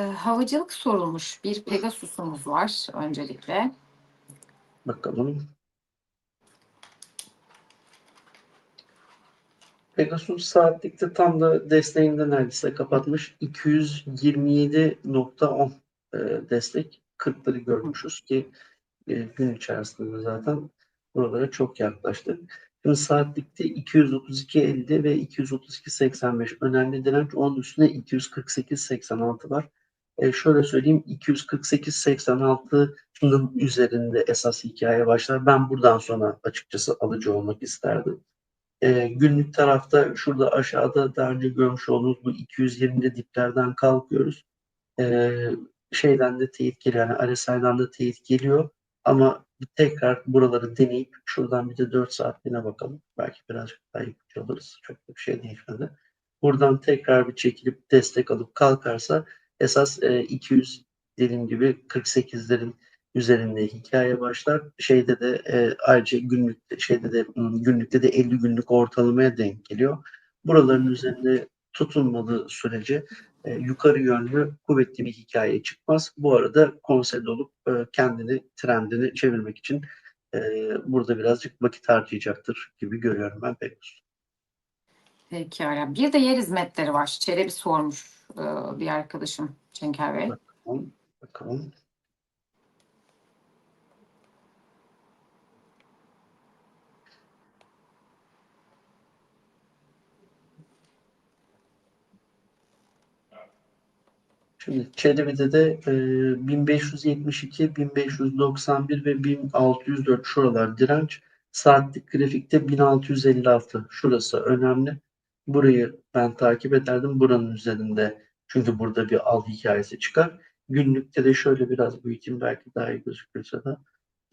Ee, havacılık sorulmuş. Bir Pegasus'umuz var öncelikle. Bakalım. Pegasus saatlikte tam da desteğinde neredeyse kapatmış. 227.10 e, destek. 40'ları görmüşüz ki e, gün içerisinde zaten buralara çok yaklaştık. Şimdi saatlikte 232.50 ve 232.85 önemli direnç. Onun üstüne 248.86 var. E, şöyle söyleyeyim 248-86'nın üzerinde esas hikaye başlar. Ben buradan sonra açıkçası alıcı olmak isterdim. E, günlük tarafta şurada aşağıda daha önce görmüş olduğunuz bu 220'li diplerden kalkıyoruz. E, şeyden de teyit geliyor. Yani RSI'dan da teyit geliyor. Ama tekrar buraları deneyip şuradan bir de 4 saatliğine bakalım. Belki birazcık daha ipucu alırız. Çok da bir şey değişmedi. Buradan tekrar bir çekilip destek alıp kalkarsa esas e, 200 dediğim gibi 48'lerin üzerinde hikaye başlar. Şeyde de e, ayrıca günlük şeyde de günlükte de 50 günlük ortalamaya denk geliyor. Buraların üzerinde tutunmadığı sürece e, yukarı yönlü kuvvetli bir hikaye çıkmaz. Bu arada konsolide olup e, kendini trendini çevirmek için e, burada birazcık vakit harcayacaktır gibi görüyorum ben Pegasus. Pekala. Bir de yer hizmetleri var. Çelebi sormuş e, bir arkadaşım Cenker Bey. Bakalım. bakalım. Şimdi Çelebi'de de e, 1572, 1591 ve 1604 şuralar direnç. Saatlik grafikte 1656. Şurası önemli. Burayı ben takip ederdim. Buranın üzerinde çünkü burada bir al hikayesi çıkar. Günlükte de şöyle biraz büyüteyim belki daha iyi gözükürse de.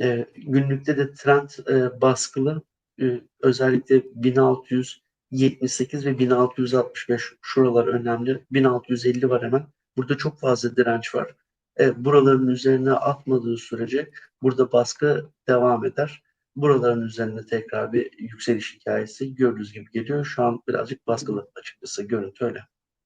E, günlükte de trend e, baskılı e, özellikle 1678 ve 1665 şuralar önemli. 1650 var hemen. Burada çok fazla direnç var. E, buraların üzerine atmadığı sürece burada baskı devam eder. Buraların üzerinde tekrar bir yükseliş hikayesi gördüğünüz gibi geliyor. Şu an birazcık baskılı açıkçası görüntü öyle.